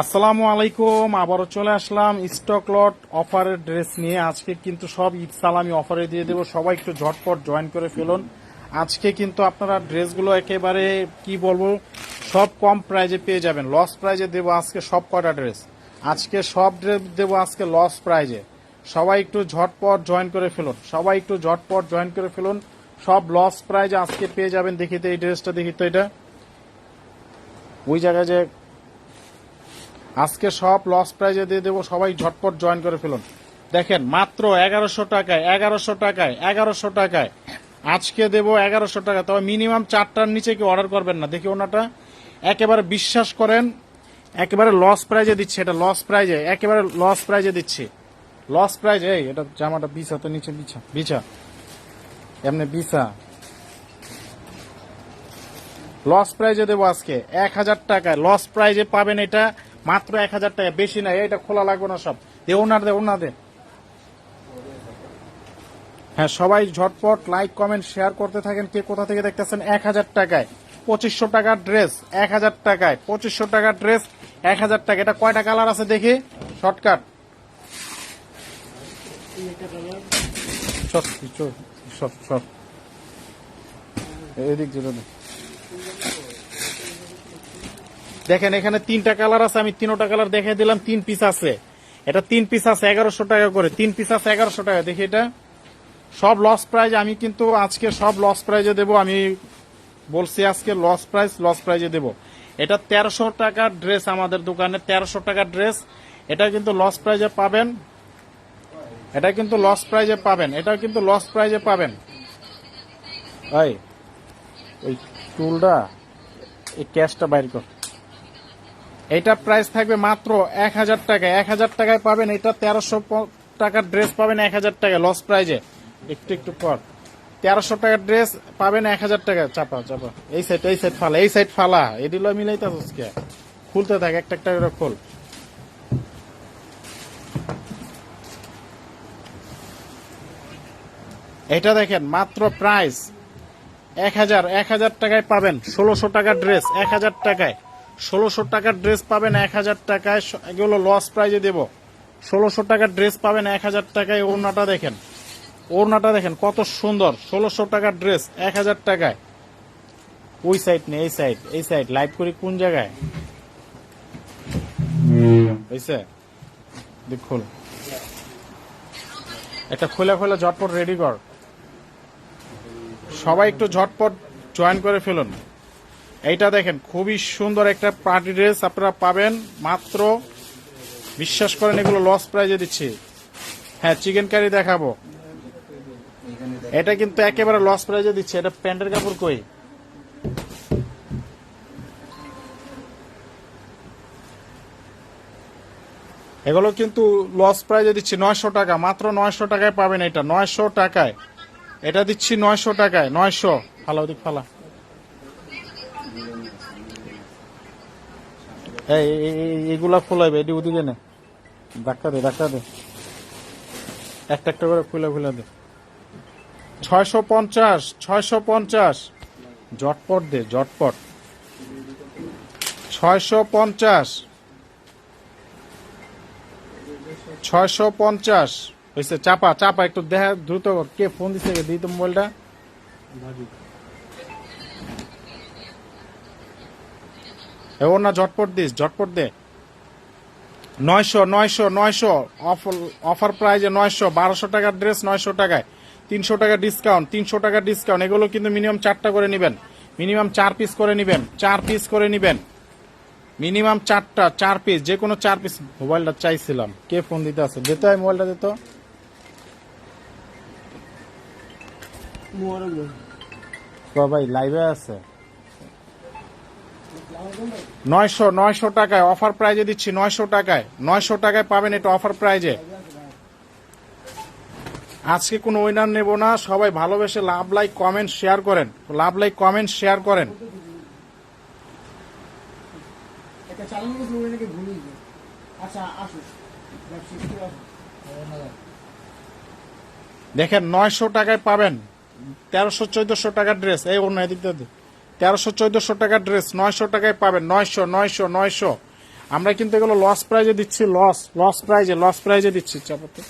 আসসালামু আলাইকুম, আবারও চলে আসলাম স্টক লট অফারের ড্রেস নিয়ে। আজকে কিন্তু সব ঈদ সালামি অফারে দিয়ে দেবো। সবাই একটু ঝটপট জয়েন করে ফেলুন। আজকে কিন্তু আপনারা ড্রেসগুলো একেবারে, কি বলব, সব কম প্রাইজে পেয়ে যাবেন। লস প্রাইজে দেবো আজকে সব কটা ড্রেস। আজকে সব ড্রেস দেবো আজকে লস প্রাইজে। সবাই একটু ঝটপট জয়েন করে ফেলুন। সবাই একটু ঝটপট জয়েন করে ফেলুন। সব লস প্রাইজে আজকে পেয়ে যাবেন। দেখি তো এই ড্রেসটা, দেখি তো এটা। ওই জায়গায় যে আজকে সব লস প্রাইজে দিয়ে দেবো, সবাই ঝটপট জয়েন করে ফেলুন। দেখেন, মাত্র এগারোশো টাকায় এগারোশো টাকায় এগারোশো টাকায়। আজকে দেবো এগারোশো টাকা, তবে মিনিমাম চারটার নিচে কি অর্ডার করবেন না। দেখি ওনাটা। একেবারে বিশ্বাস করেন, একেবারে লস প্রাইজে দিচ্ছে, এটা লস প্রাইজে একেবারে লস প্রাইজে দিচ্ছে। লস প্রাইজ এই, এটা জামাটা বিছা তো নিচে বিছা বিছা এমনি বিছা লস প্রাইজে দেবো আজকে, এক হাজার টাকায়। লস প্রাইজে পাবেন এটা মাত্র এক হাজার টাকা। বেশি না এটা খোলা লাগবে না সব। দে, ওনার দে ওনার দে। হ্যাঁ সবাই ঝটপট লাইক কমেন্ট শেয়ার করতে থাকেন। কে কোথা থেকে দেখতেছেন? এক হাজার টাকায়। পঁচিশশো টাকার ড্রেস এক হাজার টাকায়। পঁচিশশো টাকার ড্রেস এক হাজার টাকা। এটা কয়টা কালার আছে দেখি? শর্টকাট সব এদিক যেটা। দেখেন, এখানে তিনটা কালার আছে, আমি তিনটা কালার দেখে দিলাম, তিন পিস আছে। এটা তিন পিস আছে, এগারোশো টাকা করে। তিন পিস আছে, এগারোশো টাকা। দেখি এটা। সব লস প্রাইজ আমি কিন্তু আজকে সব লস প্রাইজে দেব। আমি বলছি আজকে লস প্রাইস লস প্রাইজে দেব। এটা তেরোশো টাকার ড্রেস আমাদের দোকানে, তেরোশো টাকার ড্রেস এটা কিন্তু লস প্রাইজে পাবেন। এটা কিন্তু লস প্রাইজে পাবেন। এটা কিন্তু লস প্রাইজে পাবেন। ওই ওই টুলটা এই ক্যাশটা বাইর কর। এটা প্রাইস থাকবে মাত্র এক হাজার টাকায় এক হাজার টাকায় পাবেন এটা তেরোশো টাকার ড্রেস পাবেন এক হাজার টাকায় লস প্রাইজে একটু একটু পর। তেরোশো টাকার ড্রেস পাবেন এক হাজার টাকা। চাপা চাপা। এই সাইড এই সাইড ফালা, এই সাইড ফালা। এদিল মিলাইতেছিস কে খুলতে থাক, একটা একটা করে খোল। এটা দেখেন, মাত্র প্রাইস এক হাজার এক হাজার টাকায় পাবেন। ষোলোশো টাকার ড্রেস এক হাজার টাকায়। ষোলোশো টাকার ড্রেস পাবেন এক হাজার টাকায়। এগুলো লস প্রাইজে দেব। ষোলোশো টাকার ড্রেস পাবেন এক হাজার টাকায়। ওড়নাটা দেখেন। ওড়নাটা দেখেন, কত সুন্দর। ষোলোশো টাকার ড্রেস এক হাজার টাকায়। ওই সাইড নেই এই সাইড এই সাইড লাইভ করি কোন জায়গায়? হয়েছে দেখ, খোল। একটা খোলা খোলা ঝটপট রেডি কর। সবাই একটু ঝটপট জয়েন করে ফেলুন। এইটা দেখেন, খুবই সুন্দর একটা পার্টি ড্রেস আপনারা পাবেন। মাত্র বিশ্বাস করেন, এগুলো লস প্রাইজে দিচ্ছি। হ্যাঁ চিকেন কারি দেখাবো। এটা কিন্তু একেবারে লস প্রাইজে দিচ্ছে। এটা প্যান্টের কাপড় কই? এগুলো কিন্তু লস প্রাইজে দিচ্ছি নয়শো টাকা। মাত্র নয়শো টাকায় পাবেন এটা। নয়শো টাকায়। এটা দিচ্ছি নয়শো টাকায়। নয়শো। ফালা ওদিক ফালা। এই এইগুলা খোলাইবে এটি ওদিকে নে ধাক্কা দে ধাক্কা দে। একটা একটা করে খুলে খুলে দে। ছয়শো পঞ্চাশ ছয়শো পঞ্চাশ। জটপট দে জটপট ছয়শো পঞ্চাশ। ছয়শো পঞ্চাশ। হয়েছে চাপা চাপা, একটু দেখা দ্রুত। কে ফোন দিছে দিই তো মোবাইলটা। ওর না ঝটপট দিস ঝটপট দে। নয়শো নয়শো নয়শো। অফার প্রাইজে নয়শো বারোশো টাকার ড্রেস নয়শো টাকায়। তিনশো টাকা ডিসকাউন্ট তিনশো টাকা ডিসকাউন্ট। এগুলো কিন্তু মিনিমাম চারটা করে নেবেন। মিনিমাম চার পিস করে নেবেন চার পিস করে নেবেন। মিনিমাম চারটা চার পিস যে কোনো চার পিস। মোবাইলটা চাইছিলাম কে ফোন দিতে আছে? দিতে হয় মোবাইলটা দিত ভাই লাইভে আছে। নয়শো নয়শো টাকায় অফার প্রাইজে দিচ্ছি নয়শো টাকায়। নয়শো টাকায় পাবেন এটা অফার প্রাইজে আজকে কোনো উইনার নেব না সবাই ভালোবেসে লাভ লাইক কমেন্ট শেয়ার করেন। লাভ লাইক কমেন্ট শেয়ার করেন। আচ্ছা। দেখেন নয়শো টাকায় পাবেন। তেরোশো চোদ্দশো টাকার ড্রেস এই অন্য এদিক দিয়ে দে। তেরোশো, চোদ্দশো টাকার ড্রেস নয়শো টাকায় পাবেন। নয়শো নয়শো নয়শো। আমরা কিন্তু এগুলো লস প্রাইজে দিচ্ছি লস লস প্রাইজে লস প্রাইজে দিচ্ছি, চাপাতে।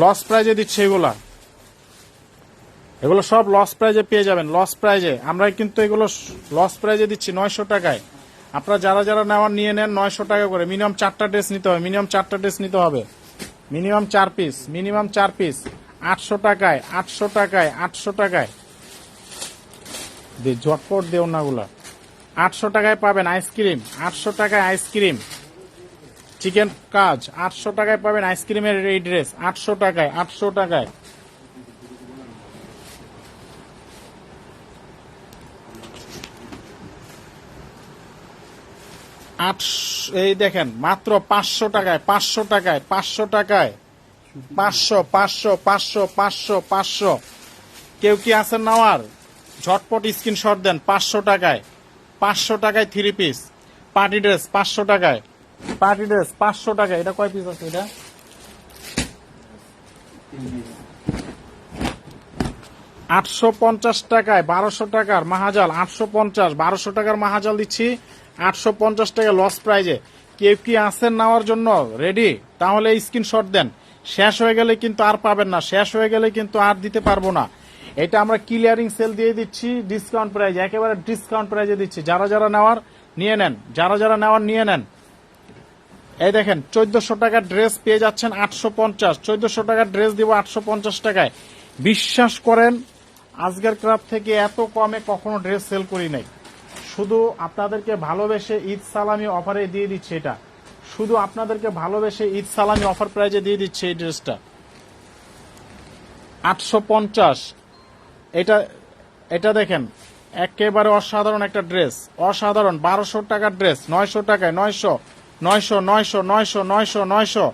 লস প্রাইজে দিচ্ছি এগুলা। এগুলো সব লস প্রাইজে পেয়ে যাবেন লস প্রাইজে আমরা কিন্তু এগুলো লস প্রাইজে দিচ্ছি নয়শো টাকায়। আপনারা যারা যারা নেওয়ার নিয়ে নেন নয়শো টাকা করে। মিনিমাম চারটা ড্রেস নিতে হবে মিনিমাম চারটা ড্রেস নিতে হবে। মিনিমাম চার পিস মিনিমাম চার পিস আটশো টাকায় আটশো টাকায় আটশো টাকায়। দে, ঝটপট দেও নাগুলা আটশো টাকায় পাবেন আইসক্রিম, আটশো টাকায় আইসক্রিম। চিকেন কাজ, আটশো টাকায় পাবেন আইসক্রিমের এই ড্রেস, আটশো টাকায় আটশো টাকায়। আটশো এই দেখেন, মাত্র পাঁচশো টাকায় পাঁচশো টাকায় পাঁচশো টাকায়। পাঁচশো পাঁচশো পাঁচশো পাঁচশো পাঁচশো। কেউ কি আছেন নেওয়ার ঝটপট স্ক্রিনশট দেন পাঁচশো টাকায়। পাঁচশো টাকায় থ্রি পিস পার্টি ড্রেস পাঁচশো টাকায়। পার্টি ড্রেস পাঁচশো টাকায়। এটা কয় পিস আছে এটা? আটশো পঞ্চাশ টাকায়, বারোশো টাকার মাহাজাল। আটশো পঞ্চাশ, বারোশো টাকার মাহাজাল দিচ্ছি। আটশো পঞ্চাশ টাকা লস প্রাইজে কেউ কি আছেন নেওয়ার জন্য? রেডি তাহলে স্ক্রিনশট দেন। শেষ হয়ে গেলে কিন্তু আর পাবেন না। শেষ হয়ে গেলে কিন্তু আর দিতে পারব না। এটা আমরা ক্লিয়ারিং সেল দিয়ে দিচ্ছি ডিসকাউন্ট প্রাইজ একেবারে ডিসকাউন্ট প্রাইজে দিচ্ছি। যারা যারা নেওয়ার, নিয়ে নেন। যারা যারা নেওয়ার, নিয়ে নেন। এই দেখেন, চোদ্দশো টাকার ড্রেস পেয়ে যাচ্ছেন আটশো পঞ্চাশ। চোদ্দশো টাকার ড্রেস দিব আটশো পঞ্চাশ টাকায়। বিশ্বাস করেন, আজকের ক্লাব থেকে এত কমে কখনো ড্রেস সেল করি নাই। শুধু আপনাদেরকে ভালোবেসে ঈদ সালামি অফারে দিয়ে দিচ্ছে এটা। শুধু আপনাদেরকে ভালোবেসে ঈদ সালামি অফার প্রাইজে দিয়ে দিচ্ছে এই ড্রেসটা আটশো পঞ্চাশ। এটা এটা দেখেন, একেবারে অসাধারণ একটা ড্রেস। অসাধারণ, বারোশো টাকার ড্রেস, নয়শো টাকায় নয়শো নয়শো নয়শো নয়শো নয়শো নয়শো।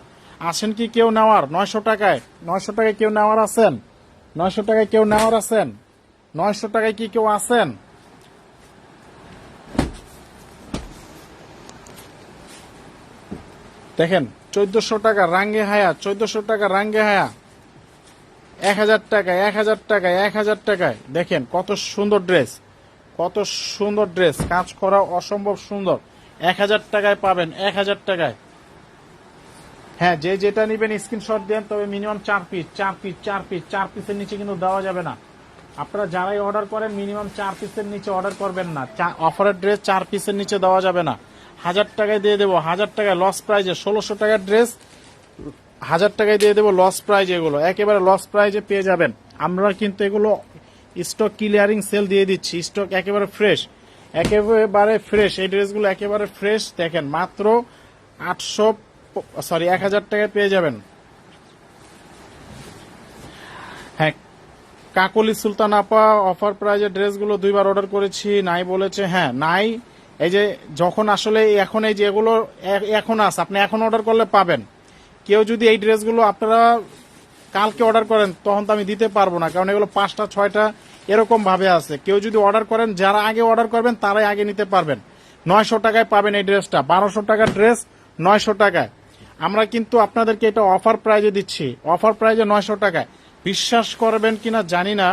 আসেন কি কেউ নেওয়ার? নয়শো টাকায় নয়শো টাকায় কেউ নেওয়ার আছেন? নয়শো টাকায় কেউ নেওয়ার আছেন? নয়শো টাকায় কি কেউ আছেন? দেখেন, চোদ্দশো টাকা রাঙ্গে হায়া, চোদ্দশো টাকা রাঙ্গে হায়া। এক হাজার টাকায়, এক হাজার টাকায়, এক হাজার টাকায়। দেখেন, কত সুন্দর ড্রেস কত সুন্দর ড্রেস কাজ করা অসম্ভব সুন্দর। এক হাজার টাকায় পাবেন, এক হাজার টাকায়। হ্যাঁ যে যেটা নিবেন স্ক্রিনশট দেন, তবে মিনিমাম চার পিস চার পিস চার পিস চার পিসের নিচে কিন্তু দেওয়া যাবে না। আপনারা যারাই অর্ডার করেন মিনিমাম চার পিসের নিচে অর্ডার করবেন না। অফারের ড্রেস চার পিসের নিচে দেওয়া যাবে না। হাজার টাকায় দিয়ে দেবো, হাজার টাকায় লস প্রাইজে ষোলোশো টাকার ড্রেস হাজার টাকায় দিয়ে দেবো লস প্রাইজ এগুলো। একেবারে লস প্রাইজে পেয়ে যাবেন। আমরা কিন্তু এগুলো স্টক ক্লিয়ারিং সেল দিয়ে দিচ্ছি। স্টক একেবারে ফ্রেশ একেবারে ফ্রেশ এই ড্রেসগুলো একেবারে ফ্রেশ দেখেন, মাত্র আটশো সরি এক হাজার টাকায় পেয়ে যাবেন। হ্যাঁ কাকলি সুলতান আপা অফার প্রাইজের ড্রেসগুলো দুইবার অর্ডার করেছি। নাই বলেছে হ্যাঁ নাই। এই যে, যখন আসলে এখন এই যে এগুলো এখন আস আপনি এখন অর্ডার করলে পাবেন। কেউ যদি এই ড্রেসগুলো আপনারা কালকে অর্ডার করেন, তখন তো আমি দিতে পারব না, কারণ এগুলো পাঁচটা, ছয়টা এরকম ভাবে আছে। কেউ যদি অর্ডার করেন, যারা আগে অর্ডার করবেন, তারাই আগে নিতে পারবেন। নয়শো টাকায় পাবেন এই ড্রেসটা। বারোশো টাকার ড্রেস, নয়শো টাকায়। আমরা কিন্তু আপনাদেরকে এটা অফার প্রাইজে দিচ্ছি। অফার প্রাইজে নয়শো টাকায়। বিশ্বাস করবেন কিনা জানি না।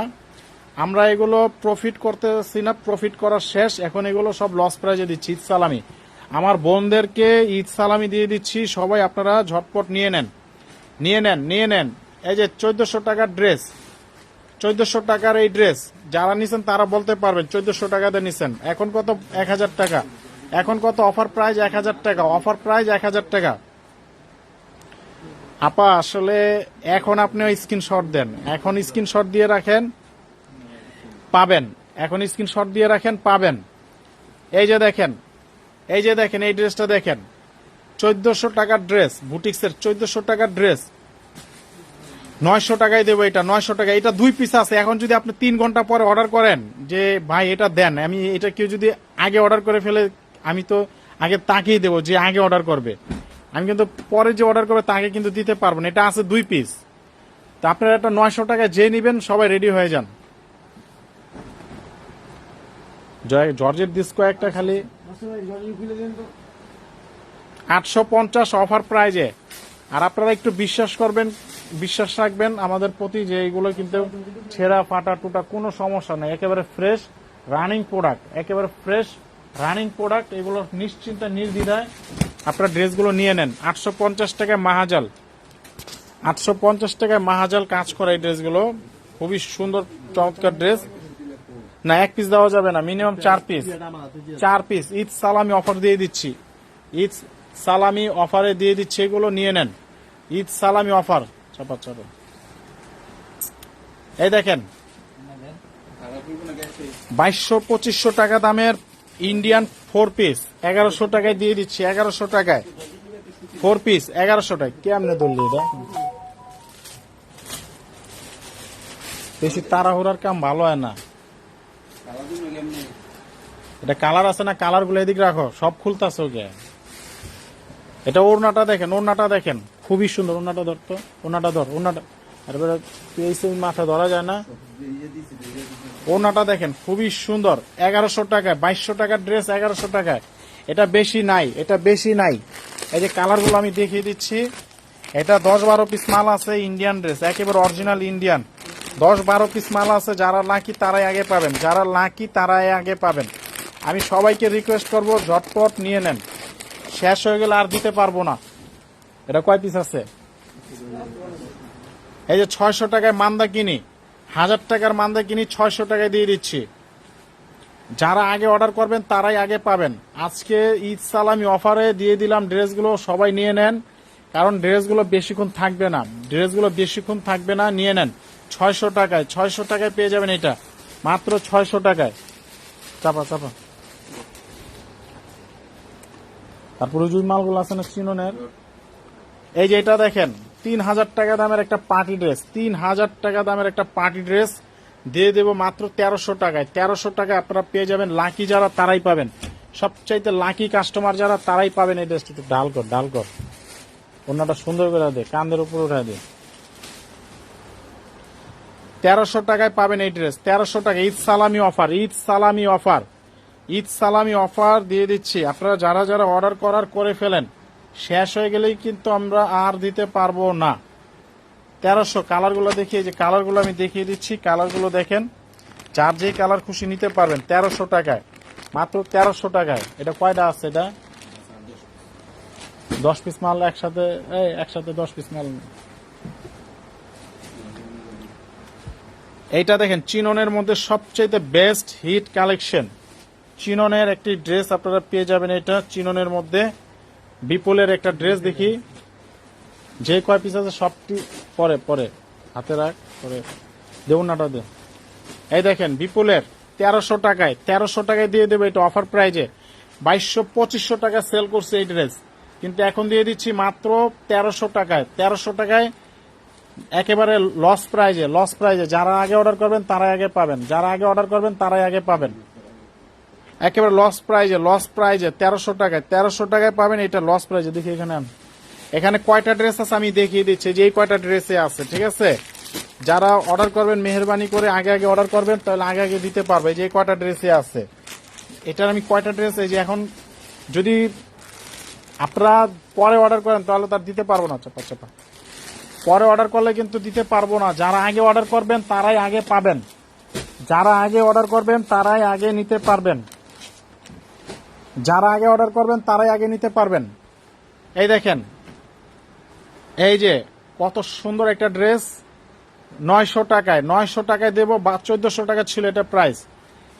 আমরা এগুলো প্রফিট করতেছি না প্রফিট করা শেষ। এখন এগুলো সব লস প্রাইজে দিচ্ছি। ঈদ সালামি। আমার বোনদেরকে ঈদ সালামি দিয়ে দিচ্ছি। সবাই আপনারা ঝটপট নিয়ে নেন। নিয়ে নেন নিয়ে নেন। এই যে চোদ্দশো টাকার ড্রেস, চোদ্দশো টাকার এই ড্রেস, যারা নিছেন তারা বলতে পারবেন, চোদ্দশো টাকাতে নিছেন। এখন কত? এক হাজার টাকা। এখন কত? অফার প্রাইস এক হাজার টাকা। অফার প্রাইস এক হাজার টাকা। আপা, আসলে এখন আপনি স্ক্রিনশট দেন। এখন স্ক্রিনশট দিয়ে রাখেন, পাবেন। এখন স্ক্রিনশট দিয়ে রাখেন, পাবেন। এই যে দেখেন এই যে দেখেন, এই ড্রেসটা দেখেন। চোদ্দশো টাকার ড্রেস, বুটিক্সের চোদ্দশো টাকার ড্রেস। নয়শো টাকায় দেবো এটা, নয়শো টাকা। এটা দুই পিস আছে। এখন যদি আপনি তিন ঘণ্টা পরে অর্ডার করেন যে, ভাই, এটা দেন। আমি এটা কেউ যদি আগে অর্ডার করে ফেলে, আমি তো আগে তাকেই দেবো যে আগে অর্ডার করবে। আমি কিন্তু পরে যে অর্ডার করবে, তাকে কিন্তু দিতে পারব না। এটা আছে দুই পিস তা আপনারা একটা নয়শো টাকায় যে নিবেন, সবাই রেডি হয়ে যান। জয় জর্জের ডিস্কো একটা খালি। আটশো পঞ্চাশ অফার প্রাইজে। আর আপনারা একটু বিশ্বাস করবেন, বিশ্বাস রাখবেন, আমাদের প্রতি যে এইগুলো কিন্তু ছেঁড়া, ফাটা, টুটা কোনো সমস্যা নেই। একেবারে ফ্রেশ রানিং প্রোডাক্ট একেবারে ফ্রেশ রানিং প্রোডাক্ট এগুলো নিশ্চিন্তে, নির্দ্বিধায় আপনার ড্রেসগুলো নিয়ে নেন। আটশো পঞ্চাশ টাকায় মাহাজাল। আটশো পঞ্চাশ টাকায় মাহাজাল কাজ করা এই ড্রেসগুলো। খুবই সুন্দর, চমৎকার ড্রেস। না, এক পিস দেওয়া যাবে না মিনিমাম চার পিস চার পিস ঈদ সালামি অফার দিয়ে দিচ্ছি। ঈদ সালামি অফারে দিয়ে দিচ্ছি, এগুলো নিয়ে নেন। ঈদ সালামি অফার চাপা চাপা। এই দেখেন, বাইশশো পঁচিশশো টাকা দামের ইন্ডিয়ান ফোর পিস এগারোশো টাকায় দিয়ে দিচ্ছি, এগারোশো টাকায়। ফোর পিস এগারোশো টাকা কেমনে ধরলি এটা? বেশি তাড়াহুড়ার কাম ভালো হয় না। এটা কালার আছে না কালারগুলো এদিক রাখো, সব খুলতাছে ওকে। এটা ওড়নাটা দেখেন ওড়নাটা দেখেন, খুবই সুন্দর, ওড়নাটা ধর তো, ওড়নাটা ধর, ওড়নাটা সেই মাথা, ধরা যায় না। ওড়নাটা দেখেন, খুবই সুন্দর, এগারোশো টাকায়, বাইশশো টাকার ড্রেস এগারোশো টাকায়। এটা বেশি নাই, এটা বেশি নাই। এই যে কালারগুলো আমি দেখিয়ে দিচ্ছি, এটা দশ বারো পিস মাল আছে ইন্ডিয়ান ড্রেস একেবারে অরিজিনাল ইন্ডিয়ান দশ বারো পিস মাল আছে, যারা লাকি তারাই আগে পাবেন। যারা লাকি তারাই আগে পাবেন। আমি সবাইকে রিকোয়েস্ট করব, ঝটপট নিয়ে নেন। শেষ হয়ে গেলে আর দিতে পারব না। এটা কয় পিস আছে? এই যে ছয়শো টাকায় মান্দা কিনি, হাজার টাকার মান্দা কিনি, ছয়শো টাকায় দিয়ে দিচ্ছি। যারা আগে অর্ডার করবেন, তারাই আগে পাবেন। আজকে ঈদ সালামি অফারে দিয়ে দিলাম ড্রেসগুলো, সবাই নিয়ে নেন। কারণ ড্রেসগুলো বেশিক্ষণ থাকবে না। ড্রেসগুলো বেশিক্ষণ থাকবে না, নিয়ে নেন। ছয়শো টাকায় ছয়শো টাকায় পেয়ে যাবেন এটা। মাত্র ছয়শো টাকায়। চাপা চাপা। তারপরে জুই মালগুলো আছে না চিননের? এই যে এটা দেখেন, তিন হাজার টাকা দামের একটা পার্টি ড্রেস, তিন হাজার টাকা দামের একটা পার্টি ড্রেস। দিয়ে দেবো মাত্র তেরোশো টাকায়। তেরোশো টাকায় আপনারা পেয়ে যাবেন, লাকি যারা তারাই পাবেন। সবচাইতে লাকি কাস্টমার যারা তারাই পাবেন এই ড্রেসটা ডাল কর ডাল কর। অন্যটা সুন্দর করে দে কান্দের উপর উঠে দে। তেরোশো টাকায় পাবেন এই ড্রেস তেরোশো টাকা। ঈদ সালামি অফার ঈদ সালামি অফার ঈদ সালামি অফার দিয়ে দিচ্ছি। আপনারা যারা যারা অর্ডার করার করে ফেলেন, শেষ হয়ে গেলেই কিন্তু আমরা আর দিতে পারব না। তেরোশো কালারগুলো দেখিয়ে যে কালারগুলো আমি দেখিয়ে দিচ্ছি কালারগুলো দেখেন। যার যে কালার খুশি নিতে পারবেন, তেরোশো টাকায়। মাত্র তেরোশো টাকায়। এটা কয়টা আছে এটা? দশ পিস মাল একসাথে একসাথে দশ পিস মাল এইটা দেখেন চিননের মধ্যে সবচেয়ে বেস্ট হিট কালেকশন চিননের একটি ড্রেস আপনারা পেয়ে যাবেন এটা। চিননের মধ্যে বিপুলের একটা ড্রেস দেখি। যে কয় পিস আছে সবটি পরে পরে, হাতে রাখ, পরে। দেউন নাটা দে এই দেখেন, বিপুলের তেরোশো টাকায় তেরোশো টাকায় দিয়ে দেবে এটা অফার প্রাইজে বাইশশো, পঁচিশশো টাকা সেল করছে এই ড্রেস কিন্তু এখন দিয়ে দিচ্ছি মাত্র তেরোশো টাকায়। তেরোশো টাকায় একেবারে লস প্রাইজে লস প্রাইজে যারা আগে অর্ডার করবেন, তারাই আগে পাবেন। যারা আগে অর্ডার করবেন, তারাই আগে পাবেন। একেবারে লস প্রাইজে লস প্রাইজে তেরোশো টাকায় তেরোশো টাকায় পাবেন, এটা লস প্রাইজে দেখি এখানে। এখানে কয়টা ড্রেস আছে আমি দেখিয়ে দিচ্ছি, যে এই কয়টা ড্রেসে আছে, ঠিক আছে? যারা অর্ডার করবেন, মেহরবানি করে আগে আগে অর্ডার করবেন, তাহলে আগে আগে দিতে পারবে, যে কয়টা ড্রেসে আছে। এটার আমি কয়টা ড্রেস এই যে এখন যদি আপনারা পরে অর্ডার করেন, তাহলে তার দিতে পারব না, চাপা চাপা। পরে অর্ডার করলে কিন্তু দিতে পারব না। যারা আগে অর্ডার করবেন, তারাই আগে পাবেন। যারা আগে অর্ডার করবেন, তারাই আগে নিতে পারবেন। যারা আগে অর্ডার করবেন, তারাই আগে নিতে পারবেন। এই দেখেন, এই যে কত সুন্দর একটা ড্রেস নয়শো টাকায় নয়শো টাকায় দেবো বা চোদ্দশো টাকা ছিল এটা প্রাইস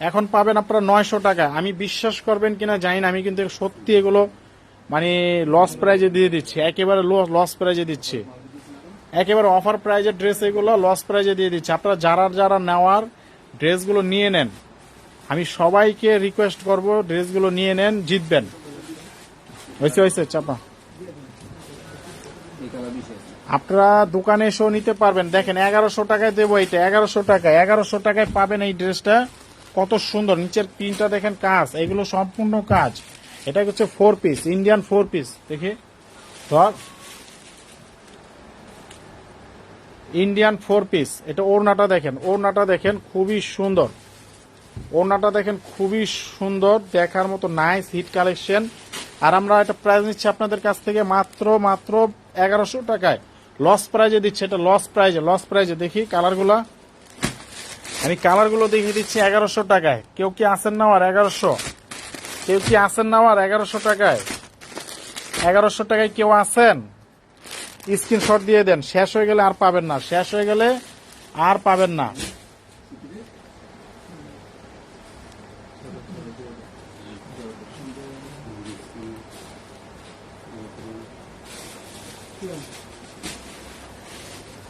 এখন পাবেন আপনারা নয়শো টাকা আমি বিশ্বাস করবেন কিনা জানি না, আমি কিন্তু সত্যি এগুলো মানে লস প্রাইজে দিয়ে দিচ্ছি। একেবারে লস প্রাইজে দিচ্ছি। একেবারে অফার প্রাইজের ড্রেস এগুলো লস প্রাইজে দিয়ে দিচ্ছি। আপনারা যারা যারা নেওয়ার ড্রেসগুলো নিয়ে নেন, আমি সবাইকে রিকোয়েস্ট করব ড্রেসগুলো নিয়ে নেন, জিতবেন। হয়েছে হয়েছে, চাপা। আপনারা দোকানে এসেও নিতে পারবেন। দেখেন, এগারোশো টাকায় দেবো এইটা, এগারোশো টাকায়। এগারোশো টাকায় পাবেন এই ড্রেসটা কত সুন্দর। নিচের প্রিন্টটা দেখেন কাজ। এগুলো সম্পূর্ণ কাজ। এটা হচ্ছে four piece Indian four piece দেখি। ধর। ইন্ডিয়ান ফোর পিস এটা ওড়নাটা দেখেন ওড়নাটা দেখেন খুবই সুন্দর। ওড়নাটা দেখেন খুবই সুন্দর, দেখার মতো নাইস হিট কালেকশন আর আমরা এটা প্রাইস নিচ্ছি আপনাদের কাছ থেকে মাত্র মাত্র এগারোশো টাকায়। লস প্রাইজে দিচ্ছে, এটা লস প্রাইজে লস প্রাইজে দেখি কালারগুলা আমি কালারগুলো দেখিয়ে দিচ্ছি এগারোশো টাকায়। কেউ কি আসেন না আর এগারোশো? কেউ কি আছেন নেওয়ার এগারোশো টাকায়? এগারোশো টাকায় কেউ আছেন? স্ক্রিনশট দিয়ে দেন। শেষ হয়ে গেলে আর পাবেন না। শেষ হয়ে গেলে আর পাবেন না।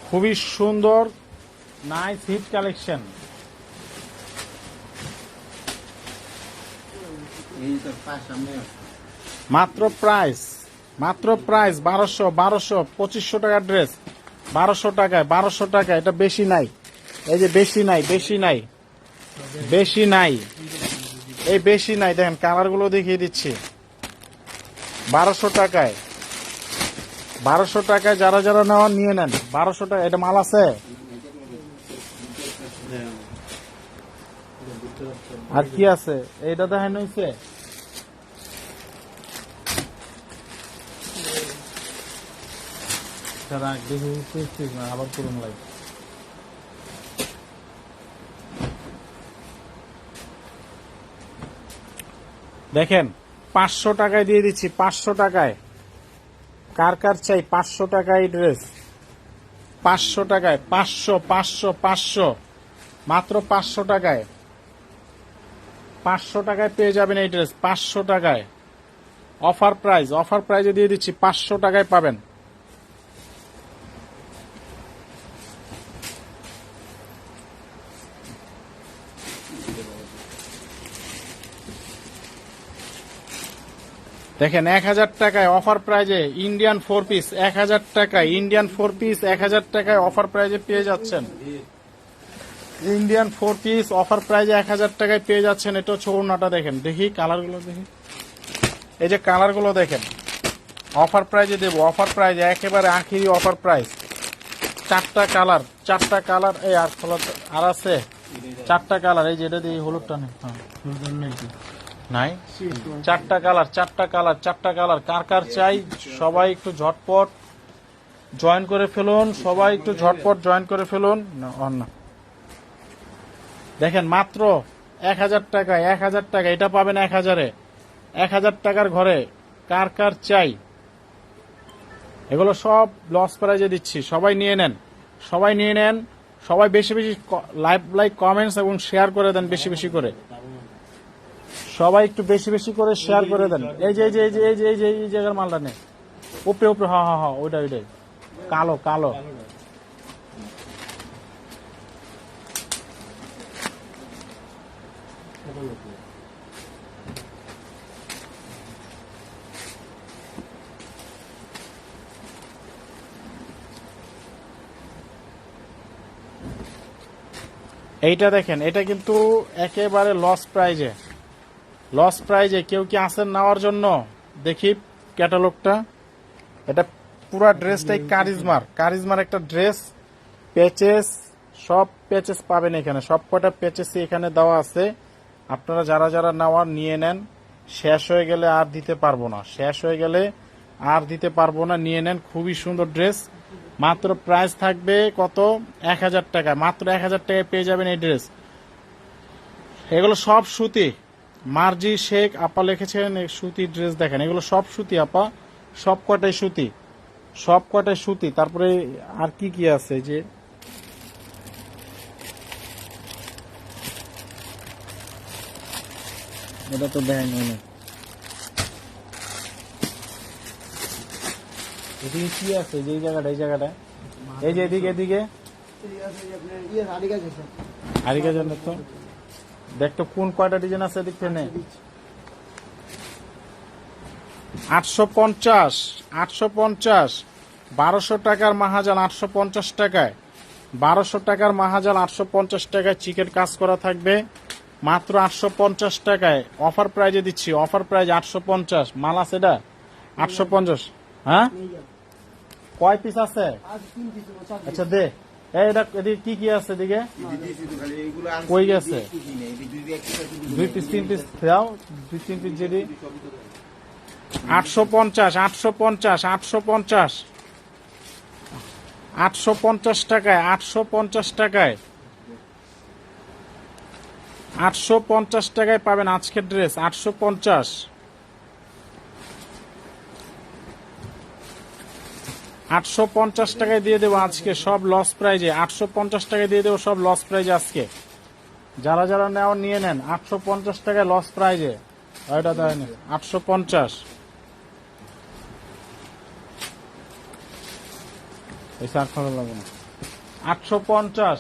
খুবই সুন্দর নাইস হিট কালেকশন মাত্র প্রাইস মাত্র প্রাইস বারোশো বারোশো, পঁচিশশো টাকার ড্রেস বারোশো টাকায়, বারোশো টাকা এটা বেশি নাই। এই যে বেশি নাই বেশি নাই। বেশি নাই। এই বেশি নাই, দেখেন কালারগুলো দেখিয়ে দিচ্ছি। বারোশো টাকায়। বারোশো টাকায় যারা যারা নেওয়ার, নিয়ে নেন। বারোশো টাকা, এটা মাল আছে? আর কি আছে? এইটা দেখেন হয়েছে বুঝতে না আবার দেখেন, পাঁচশো টাকায় দিয়ে দিচ্ছি, পাঁচশো টাকায়। কার কার চাই? পাঁচশো টাকায় ড্রেস পাঁচশো টাকায়, পাঁচশো পাঁচশো পাঁচশো। মাত্র পাঁচশো টাকায়। পাঁচশো টাকায় পেয়ে যাবেন এই ড্রেস পাঁচশো টাকায়। অফার প্রাইস অফার প্রাইজে দিয়ে দিচ্ছি, পাঁচশো টাকায় পাবেন। দেখেন, এক হাজার টাকায় অফার প্রাইজে ইন্ডিয়ান ফোর পিস এক হাজার টাকায় ইন্ডিয়ান ফোর পিস এক হাজার টাকায় অফার প্রাইজে পেয়ে যাচ্ছেন। ইন্ডিয়ান ফোর পিস অফার প্রাইজে এক হাজার টাকায় পেয়ে যাচ্ছেন। এটা হচ্ছে দেখেন। দেখি কালারগুলো দেখি। এই যে কালারগুলো দেখেন। অফার প্রাইজে দেবো। অফার প্রাইজে একেবারে আখিরি অফার প্রাইস চারটা কালার চারটা কালার এই আর আর আছে? চারটা কালার এই যেটা দিয়ে হলুদটা নেই হ্যাঁ নাই? চারটা কালার চারটা কালার চারটা কালার। কার কার চাই? সবাই একটু ঝটপট জয়েন করে ফেলুন, সবাই একটু ঝটপট জয়েন করে ফেলুন। দেখেন, মাত্র এক হাজার টাকা এক হাজার টাকা এটা পাবেন এক হাজারে। এক হাজার টাকার ঘরে কার কার চাই? এগুলো সব লস প্রাইজে দিচ্ছি। সবাই নিয়ে নেন, সবাই নিয়ে নেন, সবাই বেশি বেশি লাইভ লাইক কমেন্টস এবং শেয়ার করে দেন বেশি বেশি করে। সবাই একটু বেশি বেশি করে শেয়ার করে দেন। এই যে এই যে এই যে এই যে এই যে, এই জায়গার মালটা নে। উপরে উপরে হ্যাঁ হ্যাঁ হ্যাঁ ওইটা ওইটাই। কালো কালো। এইটা দেখেন, এটা কিন্তু একেবারে লস প্রাইজে লস প্রাইজে কেউ কি আসেন নেওয়ার জন্য? দেখি ক্যাটালগটা এটা পুরা ড্রেসটাই কারিজমার কারিজমার একটা ড্রেস প্যাচেস সব প্যাচেস পাবেন এখানে। সব কটা প্যাচেস এখানে দেওয়া আছে। আপনারা যারা যারা নেওয়ার নিয়ে নেন। শেষ হয়ে গেলে আর দিতে পারব না। শেষ হয়ে গেলে আর দিতে পারব না। নিয়ে নেন। খুবই সুন্দর ড্রেস মাত্র প্রাইস থাকবে কত? এক হাজার টাকা। মাত্র এক হাজার টাকায় পেয়ে যাবেন এই ড্রেস এগুলো সব সুতি। মার্জি শেখ আপা লিখেছেন এই সুতি ড্রেস দেখেন এগুলো সব সুতি আপা। সব কটাই সুতি? সব কটাই সুতি? তারপরে আর কি কি আছে যে? এটা তো দেয় নাই। এদিকে কি আছে? যে জায়গাটা এই জায়গাটা। এই যে এদিকে এদিকে। ইয়ে হারিয়ে গেছে জন্য তো দেখতো কোন কয়টা ডিজাইন আছে এদিক থেকে আটশো পঞ্চাশ আটশো পঞ্চাশ বারোশো টাকার মাহাজাল আটশো পঞ্চাশ টাকায়। বারোশো টাকার মাহাজাল আটশো পঞ্চাশ টাকায় চিকেন কাজ করা থাকবে। মাত্র আটশো পঞ্চাশ টাকায় অফার প্রাইজে দিচ্ছি অফার প্রাইজ আটশো পঞ্চাশ। মাল আছে এটা? আটশো পঞ্চাশ। হ্যাঁ? কয় পিস আছে? আচ্ছা দে। এটা এদিকে আছে এদিকে? গেছে? দুই পিস তিন পিস দাও পিস যদি। আটশো পঞ্চাশ আটশো পঞ্চাশ আটশো পঞ্চাশ। আটশো পঞ্চাশ টাকায়, আটশো পঞ্চাশ টাকায়। আটশো পঞ্চাশ টাকায় পাবেন আজকের ড্রেস আটশো পঞ্চাশ। আটশো পঞ্চাশ টাকায় দিয়ে দেবো আজকে সব লস প্রাইজে আটশো পঞ্চাশ টাকায় দিয়ে দেবো সব লস প্রাইজে আজকে। যারা যারা নেওয়ার নিয়ে নেন। আটশো পঞ্চাশ টাকায় লস প্রাইজে ওইটা দেয় আটশো পঞ্চাশ। না। আটশো পঞ্চাশ।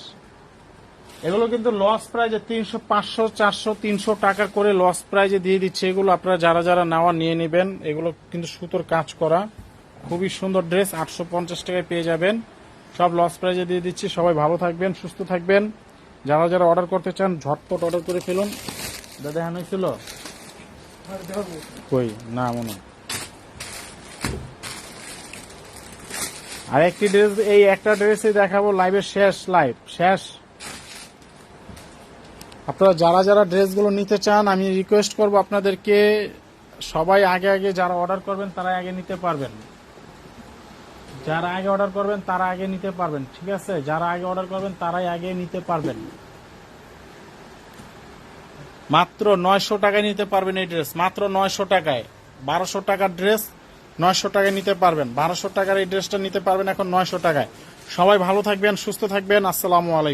এগুলো কিন্তু লস প্রাইজে তিনশো, পাঁচশো, চারশো, তিনশো টাকা করে লস প্রাইজে দিয়ে দিচ্ছে। এগুলো আপনারা যারা যারা নেওয়া, নিয়ে নেবেন। এগুলো কিন্তু সুতোর কাজ করা। খুবই সুন্দর ড্রেস, আটশো পঞ্চাশ টাকায় পেয়ে যাবেন। সব লস প্রাইজে দিয়ে দিচ্ছি। সবাই ভালো থাকবেন, সুস্থ থাকবেন। যারা যারা অর্ডার করতে চান, ঝটপট অর্ডার করে ফেলুন। দাদা হ্যাঁ ছিল কই? না, মনে আর একটি ড্রেস এই একটা ড্রেসই দেখাবো লাইভের শেষ লাইভ শেষ। আপনারা যারা যারা ড্রেসগুলো নিতে চান, আমি রিকোয়েস্ট করব আপনাদেরকে, সবাই আগে আগে যারা অর্ডার করবেন তারা আগে নিতে পারবেন। যারা আগে অর্ডার করবেন, তারা আগে নিতে পারবেন, ঠিক আছে? যারা আগে অর্ডার করবেন, তারাই আগে নিতে পারবেন। মাত্র নয়শো টাকায় নিতে পারবেন এই ড্রেস মাত্র নয়শো টাকায়। বারোশো টাকার ড্রেস নয়শো টাকায় নিতে পারবেন। বারোশো টাকার এই ড্রেসটা নিতে পারবেন এখন নয়শো টাকায়। সবাই ভালো থাকবেন, সুস্থ থাকবেন। আসসালামু আলাইকুম।